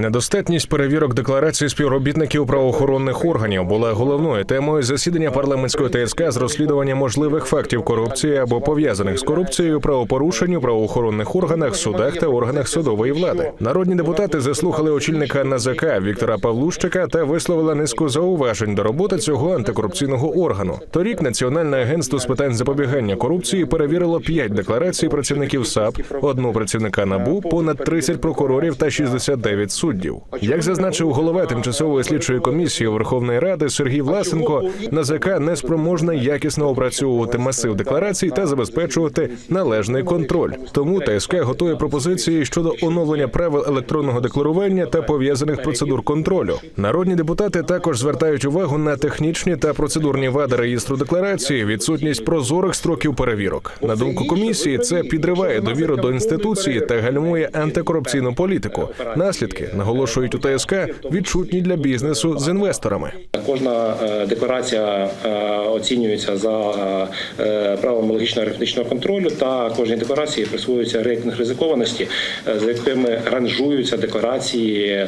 Недостатність перевірок декларацій співробітників правоохоронних органів була головною темою засідання парламентської ТСК з розслідування можливих фактів корупції або пов'язаних з корупцією правопорушень у правоохоронних органах, судах та органах судової влади. Народні депутати заслухали очільника НАЗК Віктора Павлущика та висловили низку зауважень до роботи цього антикорупційного органу. Торік Національне агентство з питань запобігання корупції перевірило п'ять декларацій працівників САП, одну працівника НАБУ, понад 30 прокурорів та 69 суддів. Як зазначив голова тимчасової слідчої комісії Верховної Ради Сергій Власенко, НАЗК не спроможна якісно опрацьовувати масив декларацій та забезпечувати належний контроль. Тому ТСК готує пропозиції щодо оновлення правил електронного декларування та пов'язаних процедур контролю. Народні депутати також звертають увагу на технічні та процедурні вади реєстру декларації, відсутність прозорих строків перевірок. На думку комісії, це підриває довіру до інституції та гальмує антикорупційну політику. Наслідки наголошують у ТСК відчутні для бізнесу з інвесторами. Кожна е, декларація е, оцінюється за е, правилами логічного арифметичного контролю, та кожній декларації присвоюється рейтинг ризикованості, за якими ранжуються декларації,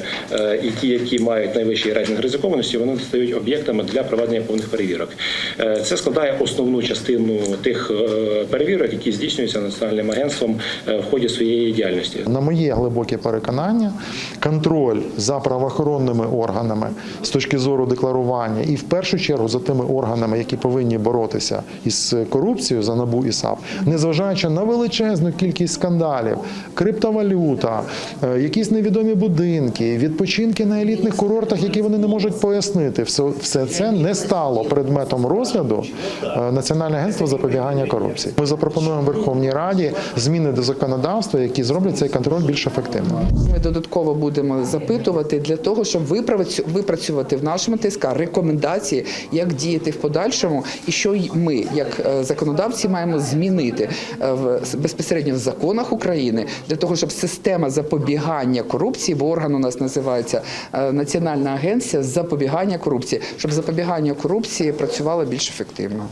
і ті, які мають найвищий рейтинг ризикованості, вони стають об'єктами для проведення повних перевірок. Це складає основну частину тих перевірок, які здійснюються національним агентством в ході своєї діяльності. На моє глибоке переконання, контроль за правоохоронними органами з точки зору декларування, і в першу чергу за тими органами, які повинні боротися із корупцією за набу і САП, незважаючи на величезну кількість скандалів, криптовалюта, е, якісь невідомі будинки, відпочинки на елітних курортах, які вони не можуть пояснити, все, все це не стало предметом розгляду е, Національного агентства запобігання корупції. Ми запропонуємо Верховній Раді зміни до законодавства, які зроблять цей контроль більш ефективним. Ми додатково будемо запитувати для того, щоб випрацювати в нашому ТСК рекомендації, як діяти в подальшому, і що ми, як е, законодавці, маємо змінити е, безпосередньо в законах України для того, щоб система запобігання корупції, бо орган у нас називається е, Національна агенція запобігання корупції, щоб запобігання корупції працювало більш ефективно.